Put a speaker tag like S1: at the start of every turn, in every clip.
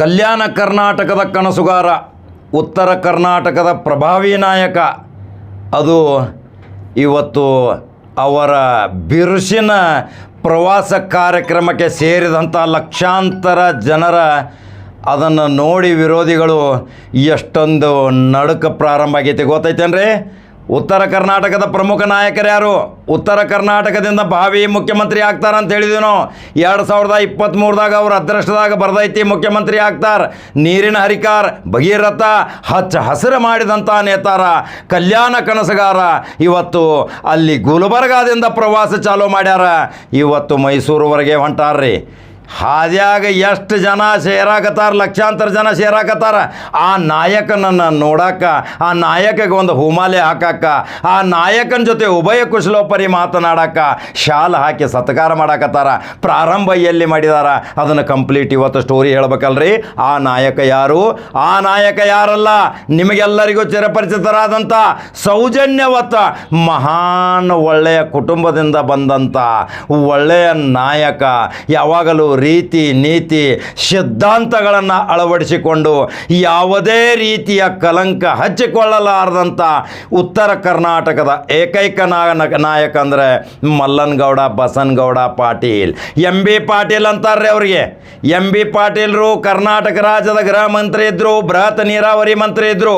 S1: ಕಲ್ಯಾಣ ಕರ್ನಾಟಕದ ಕನಸುಗಾರ, ಉತ್ತರ ಕರ್ನಾಟಕದ ಪ್ರಭಾವಿ ನಾಯಕ. ಅದು ಇವತ್ತು ಅವರ ಬಿರುಸಿನ ಪ್ರವಾಸ ಕಾರ್ಯಕ್ರಮಕ್ಕೆ ಸೇರಿದಂಥ ಲಕ್ಷಾಂತರ ಜನರ ಅದನ್ನು ನೋಡಿ ವಿರೋಧಿಗಳು ಎಷ್ಟೊಂದು ನಡುಕ ಪ್ರಾರಂಭ ಆಗೈತೆ. ಗೊತ್ತೈತೇನ್ರಿ ಉತ್ತರ ಕರ್ನಾಟಕದ ಪ್ರಮುಖ ನಾಯಕರು ಯಾರು? ಉತ್ತರ ಕರ್ನಾಟಕದಿಂದ ಭಾವಿ ಮುಖ್ಯಮಂತ್ರಿ ಆಗ್ತಾರ ಅಂತ ಹೇಳಿದ್ವಿ ನಾವು. ಎರಡು ಸಾವಿರದ ಇಪ್ಪತ್ತ್ಮೂರದಾಗ ಅವ್ರ ಅದೃಷ್ಟದಾಗ ಬರ್ದೈತಿ ಮುಖ್ಯಮಂತ್ರಿ ಆಗ್ತಾರೆ. ನೀರಿನ ಹರಿಕಾರ್, ಭಗೀರಥ, ಹಚ್ಚ ಹಸಿರು ಮಾಡಿದಂಥ ನೇತಾರ, ಕಲ್ಯಾಣ ಕನಸಗಾರ, ಇವತ್ತು ಅಲ್ಲಿ ಗುಲ್ಬರ್ಗಾದಿಂದ ಪ್ರವಾಸ ಚಾಲೂ ಮಾಡ್ಯಾರ. ಇವತ್ತು ಮೈಸೂರುವರೆಗೆ ಹೊಂಟಾರ್ರಿ. ಹಾದ್ಯಾಗ ಎಷ್ಟು ಜನ ಸೇರಾಕತ್ತಾರ, ಲಕ್ಷಾಂತರ ಜನ ಸೇರಾಕತ್ತಾರ? ಆ ನಾಯಕನನ್ನು ನೋಡಾಕ, ಆ ನಾಯಕಗೆ ಒಂದು ಹೂಮಾಲೆ ಹಾಕಾಕ, ಆ ನಾಯಕನ ಜೊತೆ ಉಭಯ ಕುಶಲೋಪರಿ ಮಾತನಾಡಾಕ ಶಾಲ್ ಹಾಕಿ ಸತ್ಕಾರ ಮಾಡಾಕತ್ತಾರ, ಪ್ರಾರಂಭ ಎಲ್ಲಿ ಮಾಡಿದಾರ? ಅದನ್ನು ಕಂಪ್ಲೀಟ್ ಇವತ್ತು ಸ್ಟೋರಿ ಹೇಳ್ಬೇಕಲ್ರಿ. ಆ ನಾಯಕ ಯಾರು? ಆ ನಾಯಕ ಯಾರಲ್ಲ? ನಿಮಗೆಲ್ಲರಿಗೂ ಚಿರಪರಿಚಿತರಾದಂಥ ಸೌಜನ್ಯವತ್ತ, ಮಹಾನ್ ಒಳ್ಳೆಯ ಕುಟುಂಬದಿಂದ ಬಂದಂಥ ಒಳ್ಳೆಯ ನಾಯಕ ಯಾವಾಗಲೂ ರೀತಿ ನೀತಿ ಸಿದ್ಧಾಂತಗಳನ್ನು ಅಳವಡಿಸಿಕೊಂಡು ಯಾವುದೇ ರೀತಿಯ ಕಲಂಕ ಹಚ್ಚಿಕೊಳ್ಳಲಾರದಂಥ ಉತ್ತರ ಕರ್ನಾಟಕದ ಏಕೈಕ ನಾಯಕ ಅಂದರೆ ಮಲ್ಲನಗೌಡ ಬಸನಗೌಡ ಪಾಟೀಲ್. ಎಂ ಬಿ ಪಾಟೀಲ್ ಅಂತಾರ್ರಿ ಅವರಿಗೆ. ಎಂ ಬಿ ಪಾಟೀಲ್ರು ಕರ್ನಾಟಕ ರಾಜ್ಯದ ಗೃಹ ಮಂತ್ರಿ ಇದ್ದರು ಬೃಹತ್ ನೀರಾವರಿ ಮಂತ್ರಿ ಇದ್ದರು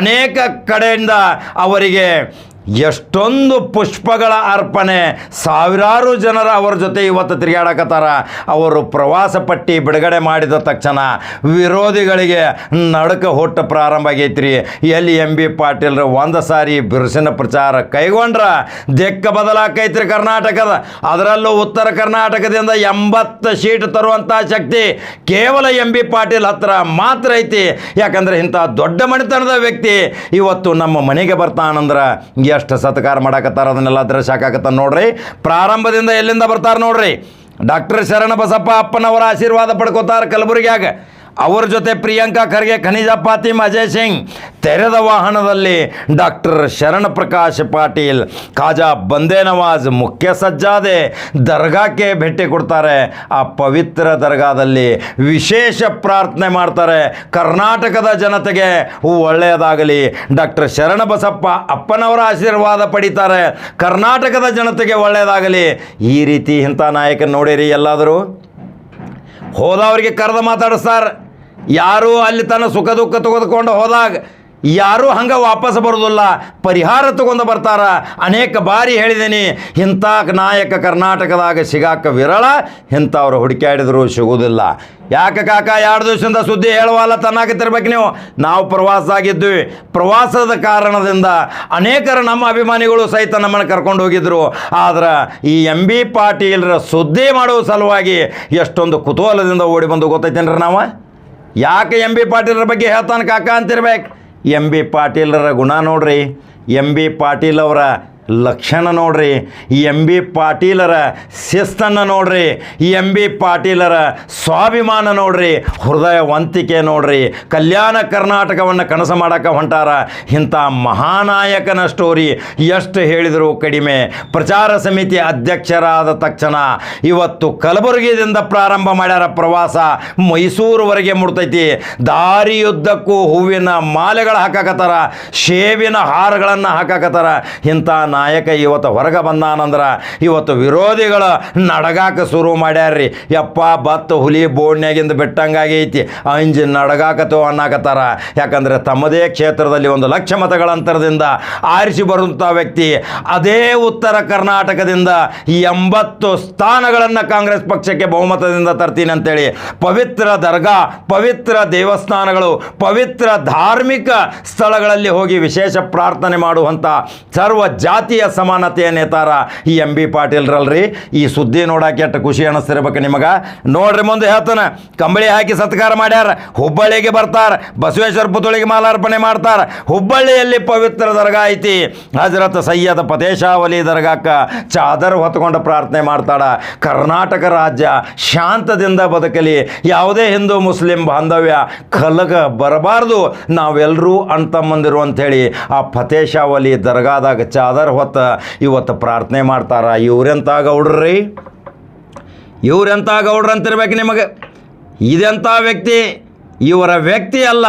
S1: ಅನೇಕ ಕಡೆಯಿಂದ ಅವರಿಗೆ ಎಷ್ಟೊಂದು ಪುಷ್ಪಗಳ ಅರ್ಪಣೆ ಸಾವಿರಾರು ಜನರ ಅವರ ಜೊತೆ ಇವತ್ತು ತಿರುಗಾಡಕತ್ತಾರ. ಅವರು ಪ್ರವಾಸ ಪಟ್ಟಿ ಬಿಡುಗಡೆ ಮಾಡಿದ ತಕ್ಷಣ ವಿರೋಧಿಗಳಿಗೆ ನಡುಕ ಹುಟ್ಟು ಪ್ರಾರಂಭ ಆಗೈತ್ರಿ. ಎಲ್ಲಿ ಎಂ ಬಿ ಪಾಟೀಲ್ರು ಒಂದು ಸಾರಿ ಬಿರುಸಿನ ಪ್ರಚಾರ ಕೈಗೊಂಡ್ರ ದಿಕ್ಕ ಬದಲಾಕೈತ್ರಿ ಕರ್ನಾಟಕದ. ಅದರಲ್ಲೂ ಉತ್ತರ ಕರ್ನಾಟಕದಿಂದ ಎಂಬತ್ತು ಸೀಟ್ ತರುವಂಥ ಶಕ್ತಿ ಕೇವಲ ಎಂ ಬಿ ಪಾಟೀಲ್ ಹತ್ರ ಮಾತ್ರ ಐತಿ. ಯಾಕಂದ್ರೆ ಇಂಥ ದೊಡ್ಡ ಮನೆತನದ ವ್ಯಕ್ತಿ ಇವತ್ತು ನಮ್ಮ ಮನೆಗೆ ಬರ್ತಾನಂದ್ರೆ ಎಷ್ಟು ಸತ್ಕಾರ ಮಾಡಾಕತ್ತಾರ ಅದನ್ನೆಲ್ಲ ದೃಶ್ಯ ಶಾಖಾಕತ್ತ ನೋಡ್ರಿ. ಪ್ರಾರಂಭದಿಂದ ಎಲ್ಲಿಂದ ಬರ್ತಾರ ನೋಡ್ರಿ. ಡಾಕ್ಟರ್ ಶರಣ ಬಸಪ್ಪ ಅಪ್ಪನವರ ಆಶೀರ್ವಾದ ಪಡ್ಕೋತಾರ ಕಲಬುರಗಿಯಾಗ. ಅವ್ರ ಜೊತೆ ಪ್ರಿಯಾಂಕಾ ಖರ್ಗೆ, ಖನಿಜ ಪಾತಿಮ್ ಅಜಯ್ ಸಿಂಗ್ ತೆರೆದ ವಾಹನದಲ್ಲಿ ಡಾಕ್ಟರ್ ಶರಣ ಪ್ರಕಾಶ್ ಪಾಟೀಲ್. ಖಾಜಾ ಬಂದೇ ನವಾಜ್ ಮುಖ್ಯ ಸಜ್ಜಾದೆ. ದರ್ಗಾಕ್ಕೆ ಭೇಟಿ ಕೊಡ್ತಾರೆ. ಆ ಪವಿತ್ರ ದರ್ಗಾದಲ್ಲಿ ವಿಶೇಷ ಪ್ರಾರ್ಥನೆ ಮಾಡ್ತಾರೆ. ಕರ್ನಾಟಕದ ಜನತೆಗೆ ಒಳ್ಳೆಯದಾಗಲಿ. ಡಾಕ್ಟರ್ ಶರಣ ಬಸಪ್ಪ ಅಪ್ಪನವರ ಆಶೀರ್ವಾದ ಪಡಿತಾರೆ. ಕರ್ನಾಟಕದ ಜನತೆಗೆ ಒಳ್ಳೆಯದಾಗಲಿ. ಈ ರೀತಿ ಇಂಥ ನಾಯಕನ ನೋಡಿರಿ ಎಲ್ಲಾದರೂ? ಹೋದವರಿಗೆ ಕರೆದು ಮಾತಾಡಿಸ್ತಾರ. ಯಾರು ಅಲ್ಲಿ ತನ್ನ ಸುಖ ದುಃಖ ತೆಗೆದುಕೊಂಡು ಹೋದಾಗ ಯಾರೂ ಹಂಗೆ ವಾಪಸ್ ಬರೋದಿಲ್ಲ. ಪರಿಹಾರ ತಗೊಂಡು ಬರ್ತಾರ. ಅನೇಕ ಬಾರಿ ಹೇಳಿದ್ದೀನಿ ಇಂಥ ನಾಯಕ ಕರ್ನಾಟಕದಾಗ ಸಿಗಾಕ ವಿರಳ, ಇಂಥವ್ರು ಹುಡುಕ್ಯಾಡಿದ್ರು ಸಿಗುವುದಿಲ್ಲ ಯಾಕೆ ಕಾಕ, ಎರಡು ದಿವಸದಿಂದ ಸುದ್ದಿ ಹೇಳುವಲ್ಲ ತನ್ನಾಕತ್ತಿರ್ಬೇಕು ನೀವು. ನಾವು ಪ್ರವಾಸ ಆಗಿದ್ವಿ ಪ್ರವಾಸದ ಕಾರಣದಿಂದ ಅನೇಕರು ನಮ್ಮ ಅಭಿಮಾನಿಗಳು ಸಹಿತ ನಮ್ಮನ್ನು ಕರ್ಕೊಂಡು ಹೋಗಿದ್ರು. ಆದ್ರೆ ಈ ಎಂ ಬಿ ಪಾಟೀಲ್ರ ಸುದ್ದಿ ಮಾಡುವ ಸಲುವಾಗಿ ಎಷ್ಟೊಂದು ಕುತೂಹಲದಿಂದ ಓಡಿ ಬಂದು ಗೊತ್ತೈತೇನ್ರಿ ನಾವು? ಯಾಕೆ ಎಂ ಬಿ ಪಾಟೀಲರ ಬಗ್ಗೆ ಹೇಳ್ತಾನೆ ಕಾಕ ಅಂತಿರ್ಬೇಕು. ಎಂ ಬಿ ಪಾಟೀಲರ ಗುಣ ನೋಡ್ರಿ. ಎಂ ಬಿ ಪಾಟೀಲ್ ಅವರ ಲಕ್ಷಣ ನೋಡ್ರಿ. ಎಂ ಬಿ ಪಾಟೀಲರ ಶಿಸ್ತನ್ನು ನೋಡ್ರಿ. ಎಂ ಬಿ ಪಾಟೀಲರ ಸ್ವಾಭಿಮಾನ ನೋಡ್ರಿ. ಹೃದಯವಂತಿಕೆ ನೋಡ್ರಿ. ಕಲ್ಯಾಣ ಕರ್ನಾಟಕವನ್ನು ಕನಸು ಮಾಡಕ್ಕೆ ಹೊಂಟಾರ. ಇಂಥ ಮಹಾನಾಯಕನ ಸ್ಟೋರಿ ಎಷ್ಟು ಹೇಳಿದರೂ ಕಡಿಮೆ. ಪ್ರಚಾರ ಸಮಿತಿ ಅಧ್ಯಕ್ಷರಾದ ತಕ್ಷಣ ಇವತ್ತು ಕಲಬುರಗಿದಿಂದ ಪ್ರಾರಂಭ ಮಾಡ್ಯಾರ ಪ್ರವಾಸ. ಮೈಸೂರುವರೆಗೆ ಮುಡ್ತೈತಿ. ದಾರಿಯುದ್ದಕ್ಕೂ ಹೂವಿನ ಮಾಲೆಗಳು ಹಾಕಾಕತ್ತಾರ. ಶೇವಿನ ಹಾರಗಳನ್ನು ಹಾಕಾಕತ್ತಾರ. ಇಂಥ ನಾಯಕ ಇವತ್ತು ಹೊರಗೆ ಬಂದಾನಂದ್ರೆ ಇವತ್ತು ವಿರೋಧಿಗಳು ನಡಗಾಕ ಶುರು ಮಾಡ್ಯಾರ್ರಿ. ಯಪ್ಪ, ಬತ್ತು, ಹುಲಿ ಬೋಡ್ನ್ಯಾಗಿಂದ ಬಿಟ್ಟಂಗಾಗೈತಿ ಅಂಜಿ ನಡಗಾಕತೋ ಅನ್ನಕತ್ತಾರ. ಯಾಕಂದರೆ ತಮ್ಮದೇ ಕ್ಷೇತ್ರದಲ್ಲಿ ಒಂದು ಲಕ್ಷ ಮತಗಳ ಅಂತರದಿಂದ ಆರಿಸಿ ಬರುವಂಥ ವ್ಯಕ್ತಿ ಅದೇ ಉತ್ತರ ಕರ್ನಾಟಕದಿಂದ ಎಂಬತ್ತು ಸ್ಥಾನಗಳನ್ನು ಕಾಂಗ್ರೆಸ್ ಪಕ್ಷಕ್ಕೆ ಬಹುಮತದಿಂದ ತರ್ತೀನಿ ಅಂತೇಳಿ. ಪವಿತ್ರ ದರ್ಗಾ, ಪವಿತ್ರ ದೇವಸ್ಥಾನಗಳು, ಪವಿತ್ರ ಧಾರ್ಮಿಕ ಸ್ಥಳಗಳಲ್ಲಿ ಹೋಗಿ ವಿಶೇಷ ಪ್ರಾರ್ಥನೆ ಮಾಡುವಂಥ ಸರ್ವ ಜಾತಿಯ ಸಮಾನತೆಯ ನೇತಾರ ಈ ಎಂ ಬಿ ಪಾಟೀಲ್ರಲ್ರಿ. ಈ ಸುದ್ದಿ ನೋಡಕ್ಕೆ ಎಷ್ಟು ಖುಷಿ ಅನಿಸ್ತಿರ್ಬೇಕು ನಿಮಗೆ. ನೋಡ್ರಿ ಮುಂದೆ ಹೇಳ್ತಾನೆ, ಕಂಬಳಿ ಹಾಕಿ ಸತ್ಕಾರ ಮಾಡ್ಯಾರ, ಹುಬ್ಬಳ್ಳಿಗೆ ಬರ್ತಾರ, ಬಸವೇಶ್ವರ ಪುತ್ಳಿಗೆ ಮಾಲಾರ್ಪಣೆ ಮಾಡ್ತಾರ, ಹುಬ್ಬಳ್ಳಿಯಲ್ಲಿ ಪವಿತ್ರ ದರ್ಗಾ ಐತಿ. ಹಜರತ್ ಸಯ್ಯದ್ ಪತೇಶಾವಲಿ ದರ್ಗಾಕ್ಕ ಚಾದರ್ ಹೊತ್ಕೊಂಡು ಪ್ರಾರ್ಥನೆ ಮಾಡ್ತಾಳ ಕರ್ನಾಟಕ ರಾಜ್ಯ ಶಾಂತದಿಂದ ಬದುಕಲಿ, ಯಾವುದೇ ಹಿಂದೂ ಮುಸ್ಲಿಂ ಬಾಂಧವ್ಯ ಕಲಗ ಬರಬಾರ್ದು ನಾವೆಲ್ಲರೂ ಅಣ್ತಮ್ಮಂದಿರು ಅಂಥೇಳಿ ಆ ಫತೇಶಾವಲಿ ದರ್ಗಾದಾಗ ಚಾದರ್ ಹೊತ್ತ ಇವತ್ತು ಪ್ರಾರ್ಥನೆ ಮಾಡ್ತಾರೆ. ಇವ್ರೆಂತ ಗೌಡ್ರಿ? ಇವ್ರೆಂಥ ಗೌಡ್ರಂತಿರ್ಬೇಕು ನಿಮಗೆ? ಇದೆಂಥ ವ್ಯಕ್ತಿ? ಇವರ ವ್ಯಕ್ತಿ ಅಲ್ಲ,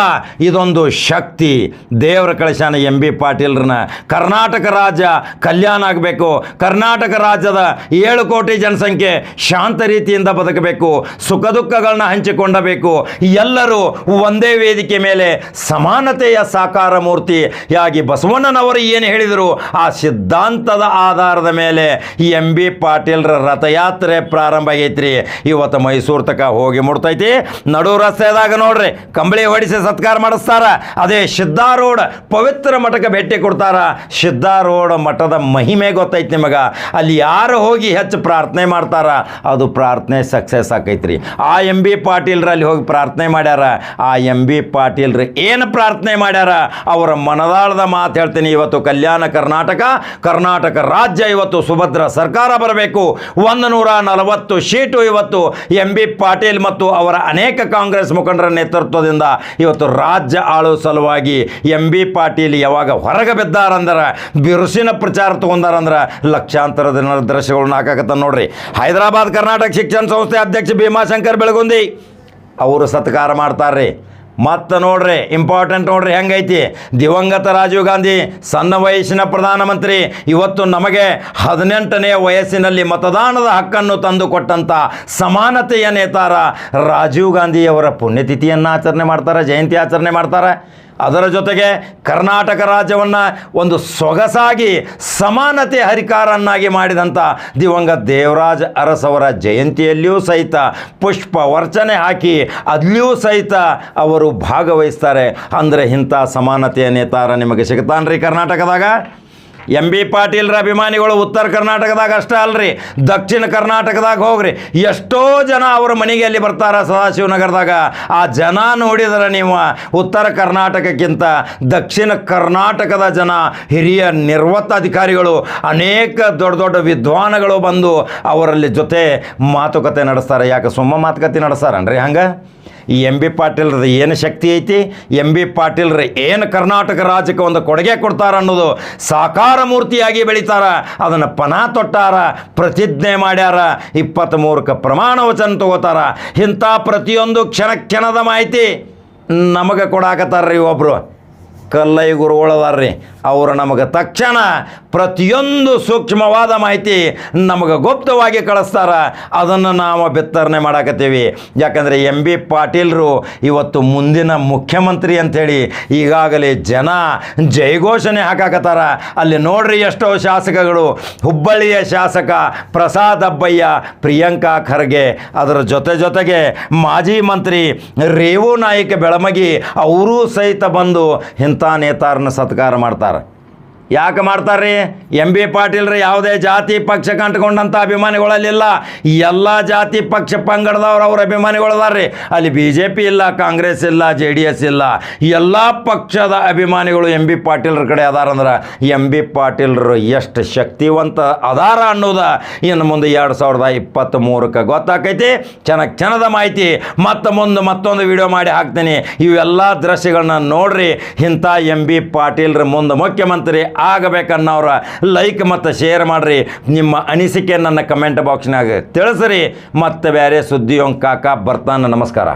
S1: ಇದೊಂದು ಶಕ್ತಿ. ದೇವರ ಕಳಶಾನ ಎಂ ಬಿ ಪಾಟೀಲ್ರನ್ನ. ಕರ್ನಾಟಕ ರಾಜ್ಯ ಕಲ್ಯಾಣ ಆಗಬೇಕು. ಕರ್ನಾಟಕ ರಾಜ್ಯದ ಏಳು ಕೋಟಿ ಜನಸಂಖ್ಯೆ ಶಾಂತ ರೀತಿಯಿಂದ ಬದುಕಬೇಕು. ಸುಖ ದುಃಖಗಳನ್ನ ಹಂಚಿಕೊಂಡಬೇಕು. ಎಲ್ಲರೂ ಒಂದೇ ವೇದಿಕೆ ಮೇಲೆ ಸಮಾನತೆಯ ಸಾಕಾರ ಮೂರ್ತಿಯಾಗಿ ಬಸವಣ್ಣನವರು ಏನು ಹೇಳಿದರು? ಆ ಸಿದ್ಧಾಂತದ ಆಧಾರದ ಮೇಲೆ ಎಂ ಬಿ ಪಾಟೀಲ್ರ ರಥಯಾತ್ರೆ ಪ್ರಾರಂಭ ಆಗೈತ್ರಿ. ಇವತ್ತು ಮೈಸೂರು ತಕ ಹೋಗಿ ಮುಡ್ತೈತಿ ನಡು ರಸ್ತೆದಾಗ ನೋಡ್ರಿ. ಕಂಬಳಿ ಹೊಡಿಸಿ ಸತ್ಕಾರ ಮಾಡಿಸ್ತಾರ. ಅದೇ ಸಿದ್ಧಾರೂಢ ಪವಿತ್ರ ಮಠಕ್ಕೆ ಭೇಟಿ ಕೊಡ್ತಾರ. ಸಿದ್ಧಾರೂಢ ಮಠದ ಮಹಿಮೆ ಗೊತ್ತೈತಿ ನಿಮಗೆ. ಅಲ್ಲಿ ಯಾರು ಹೋಗಿ ಹೆಚ್ಚು ಪ್ರಾರ್ಥನೆ ಮಾಡ್ತಾರ? ಅದು ಪ್ರಾರ್ಥನೆ ಸಕ್ಸಸ್ ಆಕೈತ್ರಿ. ಆ ಎಂ ಬಿ ಪಾಟೀಲ್ರ ಅಲ್ಲಿ ಹೋಗಿ ಪ್ರಾರ್ಥನೆ ಮಾಡ್ಯಾರ. ಆ ಎಂ ಬಿ ಪಾಟೀಲ್ರು ಏನು ಪ್ರಾರ್ಥನೆ ಮಾಡ್ಯಾರ? ಅವರ ಮನದಾಳದ ಮಾತು ಹೇಳ್ತೀನಿ ಇವತ್ತು ಕಲ್ಯಾಣ ಕರ್ನಾಟಕ. ಕರ್ನಾಟಕ ರಾಜ್ಯ ಇವತ್ತು ಸುಭದ್ರ ಸರ್ಕಾರ ಬರಬೇಕು. ಒಂದು ನೂರ ನಲವತ್ತು ಸೀಟು ಇವತ್ತು ಎಂ ಬಿ ಪಾಟೀಲ್ ಮತ್ತು ಅವರ ಅನೇಕ ಕಾಂಗ್ರೆಸ್ ಮುಖಂಡರ ನೇತೃತ್ವದಿಂದ ಇವತ್ತು ರಾಜ್ಯ ಆಳುವ ಸಲುವಾಗಿ ಎಂ ಬಿ ಪಾಟೀಲ್ ಯಾವಾಗ ಹೊರಗೆ ಬಿದ್ದಾರಂದ್ರೆ, ಬಿರುಸಿನ ಪ್ರಚಾರ ತಗೊಂಡಾರಂದ್ರೆ ಲಕ್ಷಾಂತರ ದಿನ ದೃಶ್ಯಗಳನ್ನ ಹಾಕಾಕತ್ತ ನೋಡ್ರಿ. ಹೈದರಾಬಾದ್ ಕರ್ನಾಟಕ ಶಿಕ್ಷಣ ಸಂಸ್ಥೆ ಅಧ್ಯಕ್ಷ ಭೀಮಾಶಂಕರ್ ಬೆಳಗುಂದಿ ಅವರು ಸತ್ಕಾರ ಮಾಡ್ತಾರ್ರಿ. ಮತ್ತೆ ನೋಡ್ರಿ ಇಂಪಾರ್ಟೆಂಟ್ ನೋಡ್ರಿ, ಹೆಂಗೈತಿ? ದಿವಂಗತ ರಾಜೀವ್ ಗಾಂಧಿ, ಸಣ್ಣ ವಯಸ್ಸಿನ ಪ್ರಧಾನಮಂತ್ರಿ, ಇವತ್ತು ನಮಗೆ ಹದಿನೆಂಟನೇ ವಯಸ್ಸಿನಲ್ಲಿ ಮತದಾನದ ಹಕ್ಕನ್ನು ತಂದುಕೊಟ್ಟಂಥ ಸಮಾನತೆಯ ನೇತಾರ ರಾಜೀವ್ ಗಾಂಧಿಯವರ ಪುಣ್ಯತಿಥಿಯನ್ನು ಆಚರಣೆ ಮಾಡ್ತಾರೆ, ಜಯಂತಿ ಆಚರಣೆ ಮಾಡ್ತಾರೆ. ಅದರ ಜೊತೆಗೆ ಕರ್ನಾಟಕ ರಾಜ್ಯವನ್ನು ಒಂದು ಸೊಗಸಾಗಿ ಸಮಾನತೆ ಹರಿಕಾರನ್ನಾಗಿ ಮಾಡಿದಂಥ ದಿವಂಗತ ದೇವರಾಜ ಅರಸವರ ಜಯಂತಿಯಲ್ಲಿಯೂ ಸಹಿತ ಪುಷ್ಪ ವರ್ಚನೆ ಹಾಕಿ ಅಲ್ಲಿಯೂ ಸಹಿತ ಅವರು ಭಾಗವಹಿಸ್ತಾರೆ. ಅಂದರೆ ಇಂಥ ಸಮಾನತೆಯ ನೇತಾರ ನಿಮಗೆ ಸಿಗ್ತಾನ್ರಿ ಕರ್ನಾಟಕದಾಗ? ಎಂ ಬಿ ಪಾಟೀಲ್ರ ಅಭಿಮಾನಿಗಳು ಉತ್ತರ ಕರ್ನಾಟಕದಾಗ ಅಷ್ಟೇ ಅಲ್ರಿ. ದಕ್ಷಿಣ ಕರ್ನಾಟಕದಾಗ ಹೋಗ್ರಿ. ಎಷ್ಟೋ ಜನ ಅವ್ರ ಮನೆಗೆ ಅಲ್ಲಿ ಬರ್ತಾರ ಸದಾಶಿವನಗರದಾಗ. ಆ ಜನ ನೋಡಿದ್ರೆ ನೀವು ಉತ್ತರ ಕರ್ನಾಟಕಕ್ಕಿಂತ ದಕ್ಷಿಣ ಕರ್ನಾಟಕದ ಜನ ಹಿರಿಯ ನಿರ್ವತ್ತ ಅಧಿಕಾರಿಗಳು ಅನೇಕ ದೊಡ್ಡ ದೊಡ್ಡ ವಿದ್ವಾನಗಳು ಬಂದು ಅವರಲ್ಲಿ ಜೊತೆ ಮಾತುಕತೆ ನಡೆಸ್ತಾರೆ. ಯಾಕೆ ಸುಮ್ಮ ಮಾತುಕತೆ ನಡೆಸ್ತಾರನ್ರಿ ಹಂಗೆ? ಈ ಎಂ ಬಿ ಪಾಟೀಲ್ರದ ಏನು ಶಕ್ತಿ ಐತಿ? ಎಂ ಬಿ ಪಾಟೀಲ್ರ ಏನು ಕರ್ನಾಟಕ ರಾಜ್ಯಕ್ಕೆ ಒಂದು ಕೊಡುಗೆ ಕೊಡ್ತಾರ ಅನ್ನೋದು ಸಾಕಾರ ಮೂರ್ತಿಯಾಗಿ ಬೆಳಿತಾರ. ಅದನ್ನು ಪನ ತೊಟ್ಟಾರ, ಪ್ರತಿಜ್ಞೆ ಮಾಡ್ಯಾರ ಇಪ್ಪತ್ತ್ಮೂರಕ್ಕೆ ಪ್ರಮಾಣ ವಚನ ತಗೋತಾರ. ಇಂಥ ಪ್ರತಿಯೊಂದು ಕ್ಷಣ ಕ್ಷಣದ ಮಾಹಿತಿ ನಮಗೆ ಕೊಡಾಕತ್ತಾರ್ರಿ ಒಬ್ಬರು ಕಲ್ಲೈ ಗುರುಗಳದಾರ್ರಿ. ಅವರು ನಮಗೆ ತಕ್ಷಣ ಪ್ರತಿಯೊಂದು ಸೂಕ್ಷ್ಮವಾದ ಮಾಹಿತಿ ನಮಗೆ ಗುಪ್ತವಾಗಿ ಕಳಿಸ್ತಾರ. ಅದನ್ನು ನಾವು ಬಿತ್ತರಣೆ ಮಾಡಾಕತ್ತೀವಿ. ಯಾಕಂದರೆ ಎಂ ಬಿ ಪಾಟೀಲ್ರು ಇವತ್ತು ಮುಂದಿನ ಮುಖ್ಯಮಂತ್ರಿ ಅಂಥೇಳಿ ಈಗಾಗಲೇ ಜನ ಜಯಘೋಷಣೆ ಹಾಕಾಕತ್ತಾರ. ಅಲ್ಲಿ ನೋಡ್ರಿ ಎಷ್ಟೋ ಶಾಸಕಗಳು. ಹುಬ್ಬಳ್ಳಿಯ ಶಾಸಕ ಪ್ರಸಾದ್ ಅಬ್ಬಯ್ಯ, ಪ್ರಿಯಾಂಕಾ ಖರ್ಗೆ, ಅದರ ಜೊತೆ ಜೊತೆಗೆ ಮಾಜಿ ಮಂತ್ರಿ ರೇವು ನಾಯಕ ಬೆಳಮಗಿ, ಅವರೂ ಸಹಿತ ಬಂದು ಇಂಥ ನೇತಾರನ ಸತ್ಕಾರ ಮಾಡ್ತಾರೆ. ಯಾಕೆ ಮಾಡ್ತಾರ್ರಿ? ಎಂ ಬಿ ಪಾಟೀಲ್ರಿ, ಯಾವುದೇ ಜಾತಿ ಪಕ್ಷ ಕಂಡುಕೊಂಡಂಥ ಅಭಿಮಾನಿಗಳಲ್ಲಿಲ್ಲ. ಎಲ್ಲ ಜಾತಿ ಪಕ್ಷ ಪಂಗಡದವ್ರು ಅವ್ರ ಅಭಿಮಾನಿಗಳದಾರ್ರಿ. ಅಲ್ಲಿ ಬಿ ಜೆ ಪಿ ಇಲ್ಲ, ಕಾಂಗ್ರೆಸ್ ಇಲ್ಲ ಜೆ ಡಿ ಎಸ್ ಇಲ್ಲ. ಎಲ್ಲ ಪಕ್ಷದ ಅಭಿಮಾನಿಗಳು ಎಂ ಬಿ ಪಾಟೀಲ್ರ ಕಡೆ ಅದಾರಂದ್ರೆ ಎಂ ಬಿ ಪಾಟೀಲ್ರು ಎಷ್ಟು ಶಕ್ತಿವಂತ ಅದಾರ ಅನ್ನೋದ ಇನ್ನು ಮುಂದೆ ಎರಡು ಸಾವಿರದ ಇಪ್ಪತ್ತ್ಮೂರಕ್ಕೆ ಗೊತ್ತಾಕೈತಿ. ಚೆನ್ನಾಗಿ ಚೆನ್ನದ ಮಾಹಿತಿ ಮತ್ತೆ ಮುಂದೆ ಮತ್ತೊಂದು ವಿಡಿಯೋ ಮಾಡಿ ಹಾಕ್ತೀನಿ. ಇವೆಲ್ಲ ದೃಶ್ಯಗಳನ್ನ ನೋಡ್ರಿ. ಇಂಥ ಎಂ ಬಿ ಪಾಟೀಲ್ರ ಮುಂದೆ ಮುಖ್ಯಮಂತ್ರಿ ಆಗಬೇಕನ್ನೋರ ಲೈಕ್ ಮತ್ತು ಶೇರ್ ಮಾಡಿರಿ. ನಿಮ್ಮ ಅನಿಸಿಕೆ ನನ್ನ ಕಮೆಂಟ್ ಬಾಕ್ಸ್ನಾಗ ತಿಳಿಸ್ರಿ. ಮತ್ತು ಬೇರೆ ಸುದ್ದಿ ಕಾಕ ಬರ್ತಾನೆ. ನಮಸ್ಕಾರ.